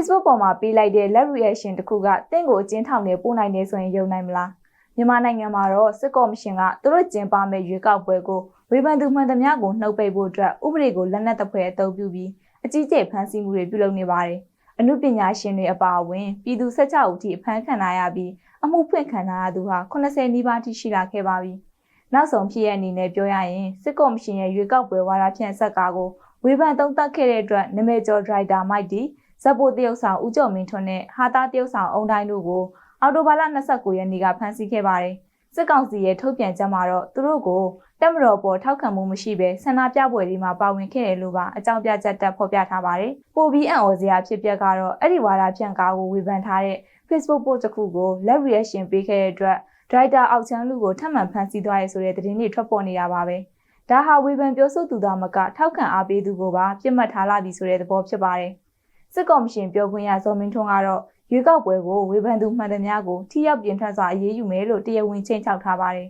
Facebook ပေါ်မှာပေးလိုက်တဲ့ let reaction တစ်ခုကတင့်ကိုအကျဉ်းထောင်နေပို့နိုင်နေဆိုရင်ယုံနိုင်မလားမြန်မာနိုင်ငံမှာတော့စစ်ကော်မရှင်ကသူတို့ကျင်းပမဲ့ရွေးကောက်ပွဲကိုဝေဖန်သူမှန်သမျှကိုနှုတ်ပိတ်ဖို့အတွက်ဥပဒေကိုလက်နက်တစ်ဖွဲအသုံးပြုပြီးအကြီးကျယ်ဖမ်းဆီးမှုတွေပြုလုပ်နေပါတယ်အမှုပညာရှင်တွေအပါအဝင်ပြည်သူ16ဦးထိအဖမ်းခံရပြီးအမှုဖွင့်ခံရသူဟာ80နီးပါးထိရှိလာခဲ့ပါပြီနောက်ဆုံးဖြစ်ရအနေနဲ့ပြောရရင်စစ်ကော်မရှင်ရဲ့ရွေးကောက်ပွဲဝါဒဖြန့်ဆက်ကားကိုဝေဖန်သုံးသပ်ခဲ့တဲ့အတွက်နမေကျော်ဒရိုက်တာမိုက်တီ ဇက်ပိုတရုတ်ဆောင်ဦးကျော်မင်းထွန်းနဲ့ဟာတာတရုတ်ဆောင်အုံတိုင်းတို့ကိုအော်တိုဘာလ29ရက်နေ့ကဖမ်းဆီးခဲ့ပါတယ်။စစ်ကောင်စီရဲ့ထုတ်ပြန်ချက်မှာတော့သူတို့ကိုတက်မတော်ပေါ်ထောက်ခံမှုမရှိဘဲဆန္ဒပြပွဲတွေမှာပါဝင်ခဲ့တယ်လို့ပါအကြောင်းပြချက်တက်ဖော်ပြထားပါတယ်။ပိုပြီးအံ့ဩစရာဖြစ်ပျက်ကတော့အဲ့ဒီဝါဒဖြန့်ကားကိုဝေဖန်ထားတဲ့ Facebook post တစ်ခုကို let reaction ပေးခဲ့တဲ့အတွက်ဒရိုက်တာအောက်ချမ်းလူကိုထပ်မံဖမ်းဆီးသွားရဲဆိုတဲ့သတင်းတွေထွက်ပေါ်နေတာပါပဲ။ဒါဟာဝေဖန်ပြောဆိုသူသားမကထောက်ခံအားပေးသူကိုပါပြစ်မှတ်ထားလာပြီဆိုတဲ့သဘောဖြစ်ပါတယ်။ စစ်ကော်မရှင်ပြောခွင့်ရဇော်မင်းထွန်းကတော့ရွေးကောက်ပွဲကိုဝေဖန်သူမှန်သမျှကိုထိရောက်ပြင်ထက်စွာအရေးယူမယ်လို့တရားဝင်ချိန်ချောက်ထားပါတယ်